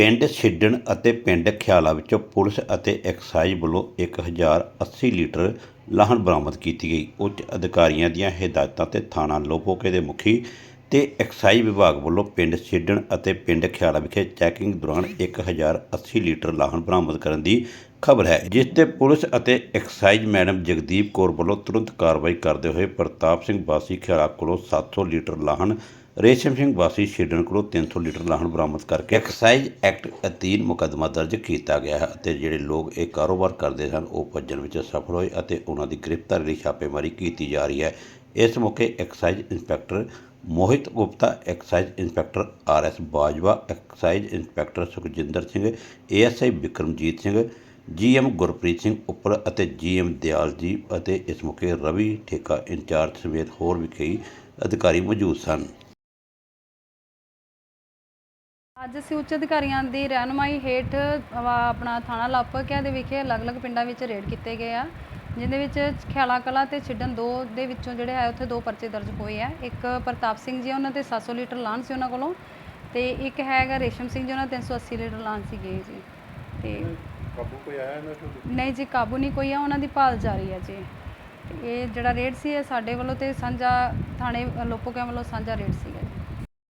ਪਿੰਡ ਛਿੱਡਣ ਅਤੇ ਪਿੰਡ ਖਿਆਲਾ ਵਿੱਚੋਂ ਪੁਲਿਸ ਅਤੇ ਐਕਸਾਈਜ਼ ਵੱਲੋਂ 1080 ਲੀਟਰ ਲਾਹਣ ਬਰਾਮਦ ਕੀਤੀ ਗਈ। ਉੱਚ ਅਧਿਕਾਰੀਆਂ ਦੀਆਂ ਹਦਾਇਤਾਂ ਤੇ ਥਾਣਾ ਲੋਪੋਕੇ ਦੇ ਮੁਖੀ ਤੇ ਐਕਸਾਈਜ਼ ਵਿਭਾਗ ਵੱਲੋਂ ਪਿੰਡ ਛੇਡਣ ਅਤੇ ਪਿੰਡ ਖਿਆਲਾ ਵਿਖੇ ਚੈਕਿੰਗ ਦੌਰਾਨ 1080 ਲੀਟਰ ਲਾਹਣ ਬਰਾਮਦ ਕਰਨ ਦੀ ਖਬਰ ਹੈ, ਜਿਸ ਤੇ ਪੁਲਿਸ ਅਤੇ ਐਕਸਾਈਜ਼ ਮੈਡਮ ਜਗਦੀਪ ਕੌਰ ਵੱਲੋਂ ਤੁਰੰਤ ਕਾਰਵਾਈ ਕਰਦੇ ਹੋਏ ਪ੍ਰਤਾਪ ਸਿੰਘ ਵਾਸੀ ਖਿਆਲਾ ਕੋਲੋਂ 700 ਲੀਟਰ ਲਾਹਣ, ਰੇਸ਼ਮ ਸਿੰਘ ਵਾਸੀ ਛਿੱਡਣ ਕੋਲੋਂ 300 ਲੀਟਰ ਲਾਹਣ ਬਰਾਮਦ ਕਰਕੇ ਐਕਸਾਈਜ਼ ਐਕਟ ਅਧੀਨ ਮੁਕੱਦਮਾ ਦਰਜ ਕੀਤਾ ਗਿਆ ਹੈ ਅਤੇ ਜਿਹੜੇ ਲੋਕ ਇਹ ਕਾਰੋਬਾਰ ਕਰਦੇ ਸਨ, ਉਹ ਭੱਜਣ ਵਿੱਚ ਸਫਲ ਹੋਏ ਅਤੇ ਉਹਨਾਂ ਦੀ ਗ੍ਰਿਫਤਾਰੀ ਲਈ ਛਾਪੇਮਾਰੀ ਕੀਤੀ ਜਾ ਰਹੀ ਹੈ। ਇਸ ਮੌਕੇ excise inspector Mohit Gupta, excise inspector R S Bajwa, excise inspector Sukhjinder Singh ASI Vikramjit Singh GM Gurpreet Singh ਉੱਪਰ ਅਤੇ ਜੀਐਮ ਦਿਆਲ ਜੀ ਅਤੇ ਇਸ ਮੌਕੇ ਰਵੀ ਠੇਕਾ ਇੰਚਾਰਜ ਸਮੇਤ ਹੋਰ ਵੀ ਕਈ ਅਧਿਕਾਰੀ ਮੌਜੂਦ ਸਨ। ਅੱਜ ਅਸੀਂ ਉੱਚ ਅਧਿਕਾਰੀਆਂ ਦੀ ਰਹਿਨੁਮਾਈ ਹੇਠ ਆਪਣਾ ਥਾਣਾ ਲਾਪਕਿਆ ਦੇ ਵਿਖੇ ਅਲੱਗ-ਅਲੱਗ ਪਿੰਡਾਂ ਵਿੱਚ ਰੇਡ ਕੀਤੇ ਗਏ ਆ। ਜਿਹਦੇ ਵਿੱਚ ਖਿਆਲਾ ਕਲਾ ਤੇ ਛਿੱਡਣ ਦੋ ਦੇ ਵਿੱਚੋਂ ਜਿਹੜੇ ਹੈ ਉੱਥੇ ਦੋ ਪਰਚੇ ਦਰਜ ਹੋਏ ਆ। ਇੱਕ ਪ੍ਰਤਾਪ ਸਿੰਘ ਜੀ ਉਹਨਾਂ ਤੇ 700 ਲੀਟਰ ਲਾਣ ਸੀ ਉਹਨਾਂ ਕੋਲੋਂ ਤੇ ਇੱਕ ਹੈਗਾ ਰੇਸ਼ਮ ਸਿੰਘ ਜੀ ਉਹਨਾਂ 380 ਲੀਟਰ ਲਾਣ ਸੀਗੇ ਜੀ। ਤੇ ਕਾਬੂ ਕੋਈ ਆਇਆ ਇਹਨਾਂ ਚੋਂ? ਨਹੀਂ ਜੀ ਕਾਬੂ ਨਹੀਂ ਕੋਈ ਆ ਉਹਨਾਂ ਦੀ ਭਾਲ ਜਾਰੀ ਹੈ ਜੀ। ਤੇ ਇਹ ਜਿਹੜਾ ਰੇਡ ਸੀ ਇਹ ਸਾਡੇ ਵੱਲੋਂ ਤੇ ਸਾਂਝਾ ਥਾਣੇ ਲੋਪੋਕਿਆਂ ਵੱਲੋਂ ਸਾਂਝਾ ਰੇਡ ਸੀਗਾ